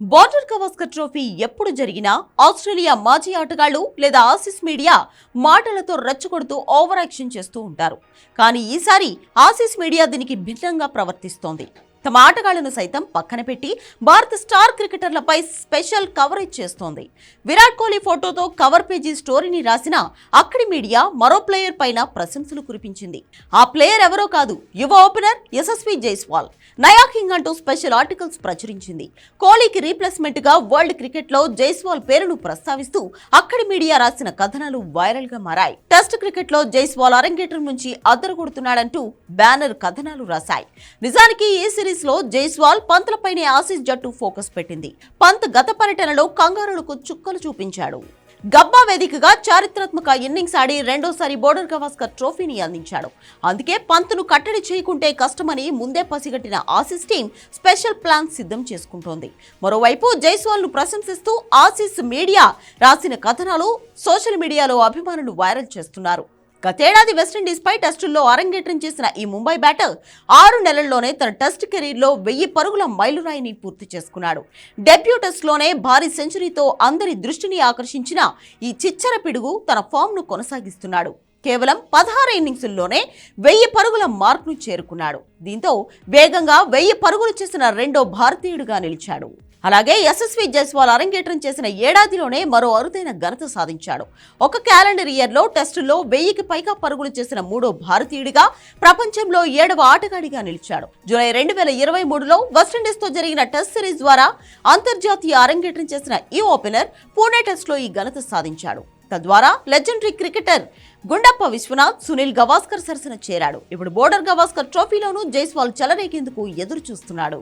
Border Gavaskar trophy ఎప్పుడు జరిగినా Australia మాజీ ఆటగాళ్ళు లేదా ఆసిస్ మీడియా మాటలతో రెచ్చగొడుతూ ఓవర్ యాక్షన్ చేస్తూ ఉంటారు. కానీ ఈసారి ఆసిస్ మీడియా దీనికి భిన్నంగా ప్రవర్తిస్తోంది. తమ ఆటగాళ్ళను సైతం పక్కన పెట్టి భారత స్టార్ క్రికెటర్లపై స్పెషల్ కవరేజ్ చేస్తోంది. విరాట్ కోహ్లీ ఫోటోతో కవర్ పేజీ స్టోరీని రాసిన అక్కడి మీడియా మరో ప్లేయర్ పైన ప్రశంసలు కురిపించింది. ఆ ప్లేయర్ ఎవరో కాదు యువ ఓపెనర్ యశస్వి జైస్వాల్. నయా కింగ్ అంటూ స్పెషల్ ఆర్టికల్స్ ప్రచురించింది. కోహ్లీకి రీప్లేస్మెంట్గా వరల్డ్ క్రికెట్లో జైస్వాల్ పేరును ప్రస్తావిస్తూ అక్కడి మీడియా రాసిన కథనాలు వైరల్గా మారాయి. టెస్ట్ క్రికెట్లో జైస్వాల్ అరంగేట్రం నుంచి అద్దరు కొడుతున్నాడంటూ బ్యానర్ కథనాలు రాశాయి. నిజానికి ఈ సిరీస్ లో జైస్వాల్ పంత్లపైనే ఆసీస్ జట్టు ఫోకస్ పెట్టింది. పంత్ గత పర్యటనలో కంగారులకు చుక్కలు చూపించాడు. గబ్బా వేదికగా చారిత్రాత్మక ఇన్నింగ్స్ ఆడి రెండోసారి బోర్డర్ గవాస్కర్ ట్రోఫీని అందించాడు. అందుకే పంత్ను కట్టడి చేయకుంటే కష్టమని ముందే పసిగట్టిన ఆసీస్ టీం స్పెషల్ ప్లాన్ సిద్ధం చేసుకుంటోంది. మరోవైపు జైస్వాల్ను ప్రశంసిస్తూ ఆసీస్ మీడియా రాసిన కథనాలు సోషల్ మీడియాలో అభిమానులు వైరల్ చేస్తున్నారు. గతేడాది వెస్టిండీస్పై టెస్టుల్లో అరంగేట్రం చేసిన ఈ ముంబై బ్యాటర్ ఆరు నెలల్లోనే తన టెస్ట్ కెరీర్లో వెయ్యి పరుగుల మైలురాయిని పూర్తి చేసుకున్నాడు. డెబ్యూ టెస్ట్లోనే భారీ సెంచరీతో అందరి దృష్టిని ఆకర్షించిన ఈ చిచ్చర పిడుగు తన ఫామ్ను కొనసాగిస్తున్నాడు. కేవలం పదహారు ఇన్నింగ్సుల్లోనే వెయ్యి పరుగుల మార్క్ను చేరుకున్నాడు. దీంతో వేగంగా వెయ్యి పరుగులు చేసిన రెండో భారతీయుడిగా నిలిచాడు. అలాగే యశస్వి జైస్వాల్ అరంగేట్రం చేసిన ఏడాదిలోనే మరో అరుదైన ఘనత సాధించాడు. ఒక క్యాలెండర్ ఇయర్లో టెస్టుల్లో వెయ్యికి పైగా పరుగులు చేసిన మూడో భారతీయుడిగా ప్రపంచంలో ఏడవ ఆటగాడిగా నిలిచాడు. జూలై రెండు వేల ఇరవై మూడులో వెస్టిండీస్తో జరిగిన టెస్ట్ సిరీస్ ద్వారా అంతర్జాతీయ అరంగేట్రం చేసిన ఈ ఓపెనర్ పూణే టెస్ట్లో ఈ ఘనత సాధించాడు. తద్వారా లెజెండరీ క్రికెటర్ గుండప్ప విశ్వనాథ్ సునీల్ గవాస్కర్ సరసన చేరాడు. ఇప్పుడు బోర్డర్ గవాస్కర్ ట్రోఫీలోనూ జైస్వాల్ చెలరేగేందుకు ఎదురు చూస్తున్నాడు